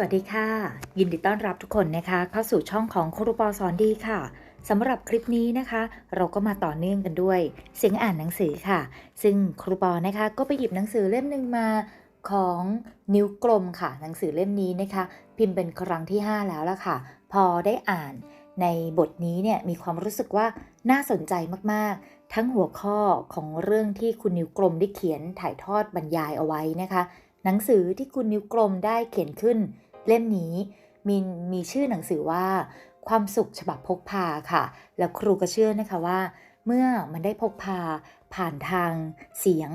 วัสดีค่ะ ยินดีต้อนรับทุกคนนะคะ เข้าสู่ช่องของครูปอสอนดีค่ะสำหรับคลิปนี้นะคะ เราก็มาต่อเนื่องกันด้วย เสียงอ่านหนังสือค่ะ ซึ่งครูปอนะคะ ก็ไปหยิบหนังสือเล่มหนึ่งมาของนิ้วกลมค่ะ หนังสือเล่มนี้นะคะ พิมพ์เป็นครั้งที่ 5 แล้วล่ะค่ะ พอได้อ่านในบทนี้เนี่ยมีความรู้สึกว่าน่าสนใจมากๆ ทั้งหัวข้อของเรื่องที่คุณนิ้วกลมได้เขียนถ่ายทอดบรรยายเอาไว้นะคะ หนังสือที่คุณนิ้วกลมได้เขียนขึ้น เล่มนี้มีมีชื่อหนังสือว่า ความสุขฉบับพกพาค่ะ แล้วครูก็เชื่อนะคะว่า เมื่อมันได้พกพาผ่านทางเสียง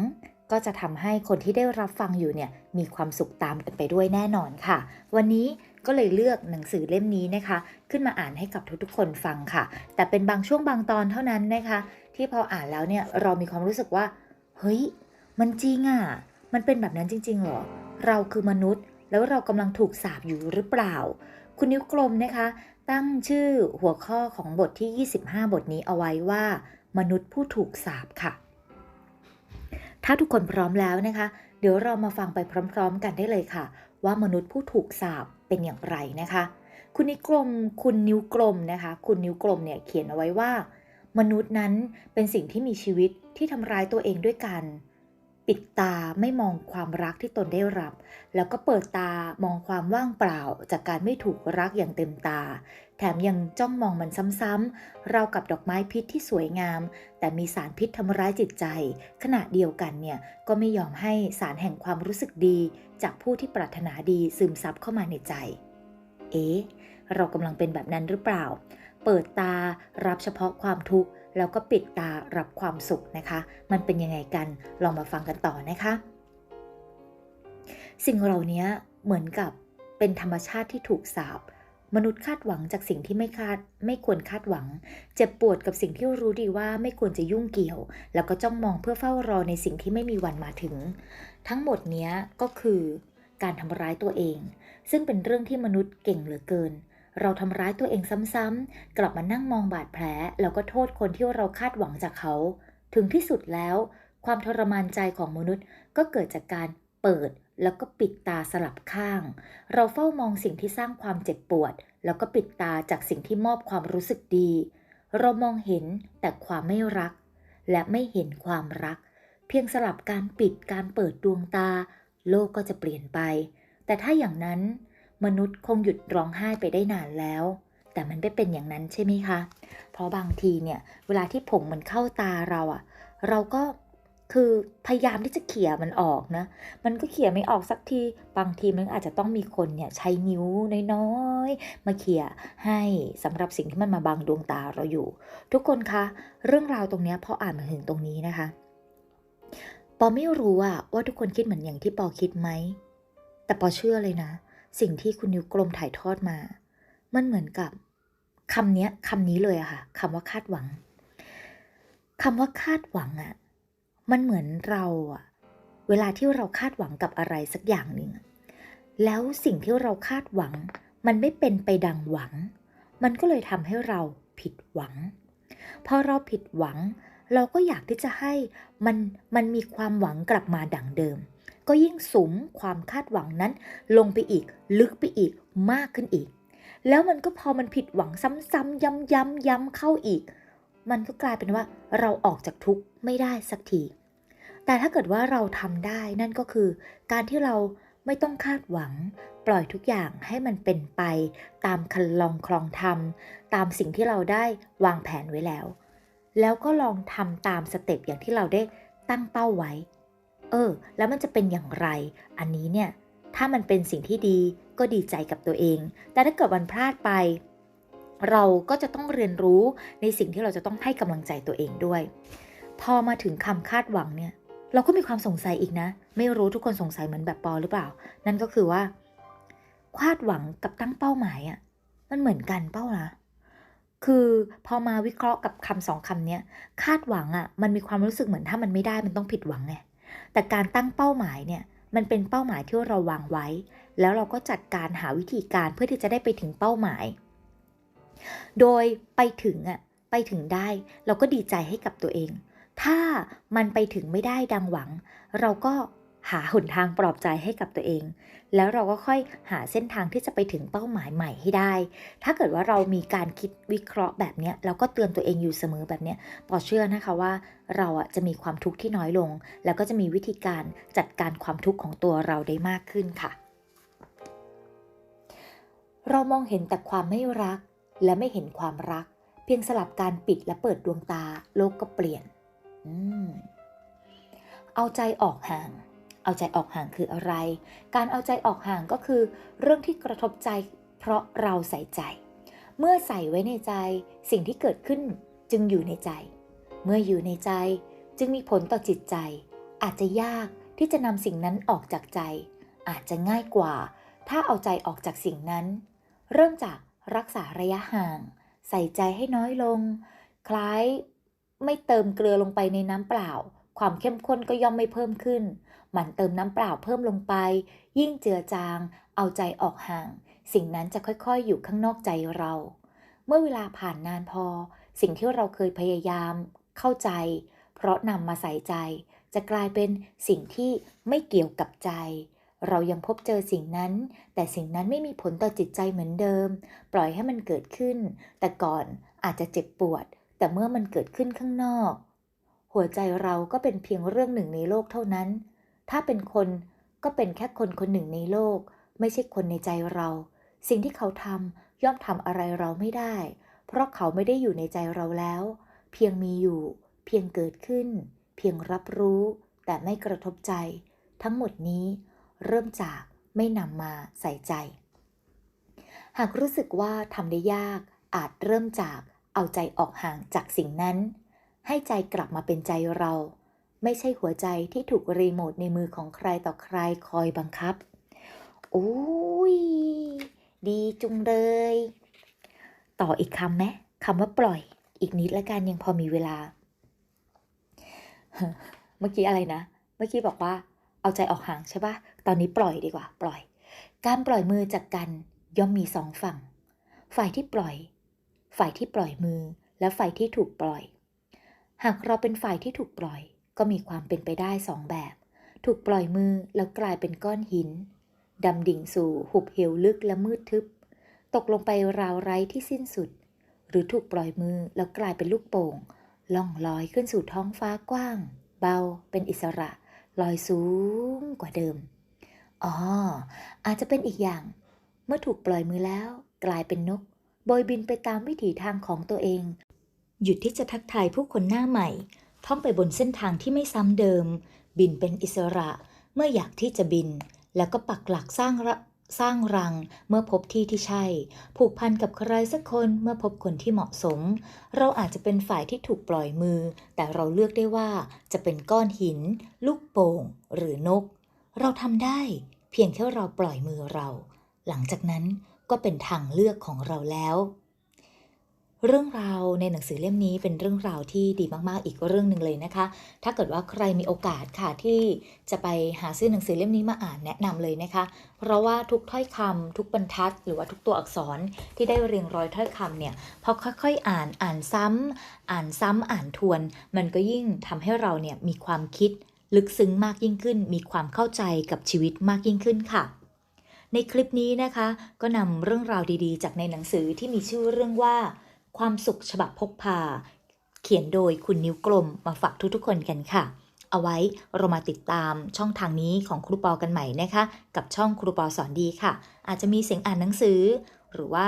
ก็จะทำให้คนที่ได้รับฟังอยู่เนี่ยมีความสุขตามกันไปด้วยแน่นอนค่ะ วันนี้ก็เลยเลือกหนังสือเล่มนี้นะคะ ขึ้นมาอ่านให้กับทุกๆ คนฟังค่ะ แต่เป็นบางช่วงบางตอนเท่านั้นนะคะ ที่พออ่านแล้วเนี่ยเรามีความรู้สึกว่า เฮ้ย มันจริงอะ่ะ มันเป็นแบบนั้นจริงๆเหรอ เราคือมนุษย์ แล้วเรากำลังถูกสาปอยู่หรือเปล่า คุณนิ้วกลมนะคะ ตั้งชื่อหัวข้อของบทที่ 25 บทนี้เอาไว้ว่า มนุษย์ผู้ถูกสาปค่ะ ถ้าทุกคนพร้อมแล้วนะคะ เดี๋ยวเรามาฟังไปพร้อม ๆ กันได้เลยค่ะ ว่ามนุษย์ผู้ถูกสาปเป็นอย่างไรนะคะ คุณนิ้วกลม คุณนิ้วกลมนะคะ คุณนิ้วกลมเนี่ยเขียนเอาไว้ว่า มนุษย์นั้นเป็นสิ่งที่มีชีวิตที่ทำร้ายตัวเองด้วยกัน ปิดตาไม่มองความรักที่ตนได้รับ แล้วก็เปิดตามองความว่างเปล่า จากการไม่ถูกรักอย่างเต็มตา แถมยังจ้องมองมันซ้ำๆเรากับดอกไม้พิษที่สวยงาม แต่มีสารพิษทำร้ายจิตใจ ขณะเดียวกันเนี่ยก็ไม่ยอมให้สารแห่งความรู้สึกดี จากผู้ที่ปรารถนาดีซึมซับเข้ามาในใจ เอ๊ะเรากำลังเป็นแบบนั้นหรือเปล่า เปิดตารับเฉพาะความทุกข์ แล้วก็ปิดตารับความสุขนะคะ มันเป็นยังไงกันลองมาฟังกันต่อนะคะ สิ่งเหล่านี้เหมือนกับเป็นธรรมชาติที่ถูกสาบมนุษย์คาดหวังจากสิ่งที่ไม่คาดไม่ควรคาดหวัง เจ็บปวดกับสิ่งที่รู้ดีว่าไม่ควรจะยุ่งเกี่ยว แล้วก็จ้องมองเพื่อเฝ้ารอในสิ่งที่ไม่มีวันมาถึง ทั้งหมดนี้ก็คือการทำร้ายตัวเอง ซึ่งเป็นเรื่องที่มนุษย์เก่งเหลือเกิน เราทำร้ายตัวเองซ้ำๆ กลับมานั่งมองบาดแผล แล้วก็โทษคนที่เราคาดหวังจากเขา ถึงที่สุดแล้ว ความทรมานใจของมนุษย์ก็เกิดจากการเปิดแล้วก็ปิดตาสลับข้าง เราเฝ้ามองสิ่งที่สร้างความเจ็บปวด แล้วก็ปิดตาจากสิ่งที่มอบความรู้สึกดี เรามองเห็นแต่ความไม่รัก และไม่เห็นความรัก เพียงสลับการปิดการเปิดดวงตา โลกก็จะเปลี่ยนไป แต่ถ้าอย่างนั้น มนุษย์คงหยุดร้องไห้ไปได้นานแล้ว แต่มันไม่เป็นอย่างนั้นใช่ไหมคะ เพราะบางทีเนี่ยเวลาที่ผงมันเข้าตาเราอะเราก็คือพยายามที่จะเขี่ยมันออกนะ มันก็เขี่ยไม่ออกสักที บางทีมันอาจจะต้องมีคนเนี่ยใช้นิ้วน้อยๆ มาเขี่ยให้สำหรับสิ่งที่มันมาบังดวงตาเราอยู่ ทุกคนคะ เรื่องราวตรงนี้พออ่านมาถึงตรงนี้นะคะ ปอไม่รู้อะว่าทุกคนคิดเหมือนอย่างที่ปอคิดไหม แต่ปอเชื่อเลยนะ สิ่งที่คุณนิ้วกลมถ่ายทอดมา มันเหมือนกับคำเนี้ยคำนี้เลยอะค่ะคำว่าคาดหวังคำว่าคาดหวังอะมันเหมือนเราอะเวลาที่เราคาดหวังกับอะไรสักอย่างหนึ่งแล้วสิ่งที่เราคาดหวัง มันไม่เป็นไปดังหวัง มันก็เลยทำให้เราผิดหวัง พอเราผิดหวัง เราก็อยากที่จะให้มันมันมีความหวังกลับมาดังเดิม ก็ยิ่งสุมความคาดหวังนั้น ลงไปอีก ลึกไปอีกมากขึ้นอีก แล้วมันก็พอมันผิดหวังซ้ำๆย้ำๆย้ำเข้าอีก มันก็กลายเป็นว่าเราออกจากทุกข์ไม่ได้สักที แต่ถ้าเกิดว่าเราทำได้นั่นก็คือ การที่เราไม่ต้องคาดหวัง ปล่อยทุกอย่างให้มันเป็นไป ตามคันลองคลองทำตามสิ่งที่เราได้วางแผนไว้แล้ว แล้วก็ลองทำตามสเต็ปอย่างที่เราได้ตั้งเป้าไว้ เออ แล้วมันจะเป็นอย่างไร อันนี้เนี่ย ถ้ามันเป็นสิ่งที่ดีก็ดีใจกับตัวเอง แต่ถ้าเกิดวันพลาดไป เราก็จะต้องเรียนรู้ในสิ่งที่เราจะต้องให้กำลังใจตัวเองด้วย พอมาถึงคำคาดหวังเนี่ย เราก็มีความสงสัยอีกนะ ไม่รู้ทุกคนสงสัยเหมือนแบบปอหรือเปล่า นั่นก็คือว่า คาดหวังกับตั้งเป้าหมายอะ่ะ มันเหมือนกันเป้านะคือพอมาวิเคราะห์กับคำสองคำเนี้ยคาดหวังอะ่ะมันมีความรู้สึกเหมือนถ้ามันไม่ได้มันต้องผิดหวังไง แต่การตั้งเป้าหมายเนี่ยมันเป็นเป้าหมายที่เราวางไว้ แล้วเราก็จัดการหาวิธีการเพื่อที่จะได้ไปถึงเป้าหมาย โดยไปถึงอะไปถึงได้เราก็ดีใจให้กับตัวเอง ถ้ามันไปถึงไม่ได้ดังหวัง เราก็ หาหนทางปลอบใจให้กับตัวเอง แล้วเราก็ค่อยหาเส้นทางที่จะไปถึงเป้าหมายใหม่ให้ได้ ถ้าเกิดว่าเรามีการคิดวิเคราะห์แบบนี้ยแล้วก็เตือนตัวเองอยู่เสมอแบบนี้ปอเชื่อนะคะว่าเราอะจะมีความทุกข์ที่น้อยลง แล้วก็จะมีวิธีการจัดการความทุกข์ของตัวเราได้มากขึ้นค่ะ เรามองเห็นแต่ความไม่รัก และไม่เห็นความรัก เพียงสลับการปิดและเปิดดวงตาโลกก็เปลี่ยนอเอาใจออกห่าง เอาใจออกห่างคืออะไร การเอาใจออกห่างก็คือ เรื่องที่กระทบใจ เพราะเราใส่ใจ เมื่อใส่ไว้ในใจ สิ่งที่เกิดขึ้นจึงอยู่ในใจ เมื่ออยู่ในใจ จึงมีผลต่อจิตใจ อาจจะยากที่จะนำสิ่งนั้นออกจากใจ อาจจะง่ายกว่า ถ้าเอาใจออกจากสิ่งนั้น เริ่มจากรักษาระยะห่าง ใส่ใจให้น้อยลง คล้ายไม่เติมเกลือลงไปในน้ำเปล่า ความเข้มข้นก็ย่อมไม่เพิ่มขึ้น หมั่นเติมน้ำเปล่าเพิ่มลงไป ยิ่งเจือจาง เอาใจออกห่าง สิ่งนั้นจะค่อยๆ อยู่ข้างนอกใจเรา เมื่อเวลาผ่านนานพอ สิ่งที่เราเคยพยายาม เข้าใจ เพราะนำมาใส่ใจ จะกลายเป็นสิ่งที่ไม่เกี่ยวกับใจ เรายังพบเจอสิ่งนั้น แต่สิ่งนั้นไม่มีผลต่อจิตใจเหมือนเดิม ปล่อยให้มันเกิดขึ้น แต่ก่อนอาจจะเจ็บปวด แต่เมื่อมันเกิดขึ้นข้างนอก หัวใจเราก็เป็นเพียงเรื่องหนึ่งในโลกเท่านั้น ถ้าเป็นคนก็เป็นแค่คนคนหนึ่งในโลก ไม่ใช่คนในใจเรา สิ่งที่เขาทำย่อมทำอะไรเราไม่ได้ เพราะเขาไม่ได้อยู่ในใจเราแล้ว เพียงมีอยู่ เพียงเกิดขึ้น เพียงรับรู้ แต่ไม่กระทบใจ ทั้งหมดนี้เริ่มจากไม่นำมาใส่ใจ หากรู้สึกว่าทำได้ยากอาจเริ่มจากเอาใจออกห่างจากสิ่งนั้น ให้ใจกลับมาเป็นใจเรา ไม่ใช่หัวใจที่ถูกรีโมทในมือของใครต่อใครคอยบังคับ โอ้ย ดีจุงเลย ต่ออีกคำไหมคำว่าปล่อย อีกนิดละกันยังพอมีเวลา เมื่อกี้อะไรนะ เมื่อกี้บอกว่า เอาใจออกห่างใช่ปะตอนนี้ปล่อยดีกว่า ปล่อย การปล่อยมือจากกันย่อมมีสองฝั่ง ฝ่ายที่ปล่อย ฝ่ายที่ปล่อยมือ และฝ่ายที่ถูกปล่อย หากเราเป็นฝ่ายที่ถูกปล่อย ก็มีความเป็นไปได้สองแบบ ถูกปล่อยมือแล้วกลายเป็นก้อนหินดำดิ่งสู่หุบเหวลึกและมืดทึบ ตกลงไปราวไร้ที่สิ้นสุด หรือถูกปล่อยมือแล้วกลายเป็นลูกโป่ง ล่องลอยขึ้นสู่ท้องฟ้ากว้าง เบา เป็นอิสระ ลอยสูงกว่าเดิม อ๋อ อาจจะเป็นอีกอย่าง เมื่อถูกปล่อยมือแล้ว กลายเป็นนก โบยบินไปตามวิถีทางของตัวเอง หยุดที่จะทักทายผู้คนหน้าใหม่ ท่องไปบนเส้นทางที่ไม่ซ้ำเดิม บินเป็นอิสระเมื่ออยากที่จะบิน แล้วก็ปักหลักสร้างระสร้างรังเมื่อพบที่ที่ใช่ ผูกพันกับใครสักคนเมื่อพบคนที่เหมาะสม เราอาจจะเป็นฝ่ายที่ถูกปล่อยมือ แต่เราเลือกได้ว่าจะเป็นก้อนหิน ลูกโป่ง หรือนก เราทำได้ เพียงแค่เราปล่อยมือเรา หลังจากนั้นก็เป็นทางเลือกของเราแล้ว เรื่องราวในหนังสือเล่มนี้เป็นเรื่องราวที่ดีมากๆ อีกเรื่องหนึ่งเลยนะคะ ถ้าเกิดว่าใครมีโอกาสค่ะที่จะไปหาซื้อหนังสือเล่มนี้มาอ่านแนะนำเลยนะคะ เพราะว่าทุกถ้อยคำทุกบรรทัด หรือว่าทุกตัวอักษรที่ได้เรียงร้อยถ้อยคำเนี่ยพอค่อยๆอ่านอ่านซ้ำอ่านซ้ำอ่านทวน มันก็ยิ่งทำให้เราเนี่ยมีความคิดลึกซึ้งมากยิ่งขึ้น มีความเข้าใจกับชีวิตมากยิ่งขึ้นค่ะในคลิปนี้นะคะ ก็นำเรื่องราวดีๆ จากในหนังสือที่มีชื่อเรื่องว่า ความสุขฉบับพกพา เขียนโดยคุณนิ้วกลมมาฝากทุกๆคนกันค่ะ เอาไว้เรามาติดตามช่องทางนี้ของครูปอกันใหม่นะคะ กับช่องครูปอสอนดีค่ะ อาจจะมีเสียงอ่านหนังสือ หรือว่า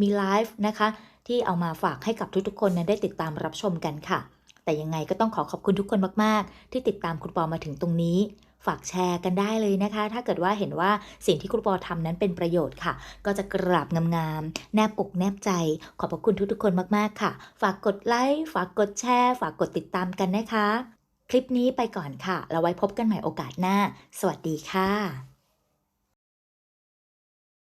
มีไลฟ์นะคะ ที่เอามาฝากให้กับทุกๆ คนนั้นได้ติดตามรับชมกันค่ะ แต่ยังไงก็ต้องขอขอบคุณทุกคนมากๆ ที่ติดตามครูปอมาถึงตรงนี้ ฝากแชร์กันได้เลยนะคะ ถ้าเกิดว่าเห็นว่าสิ่งที่ครูปอทำนั้นเป็นประโยชน์ค่ะ ก็จะกราบงามๆแนบอกแนบใจ ขอบพระคุณทุกๆคนมากๆค่ะ ฝากกดไลค์ฝากกดแชร์ ฝากกดติดตามกันนะคะ คลิปนี้ไปก่อนค่ะ แล้วไว้พบกันใหม่โอกาสหน้า สวัสดีค่ะ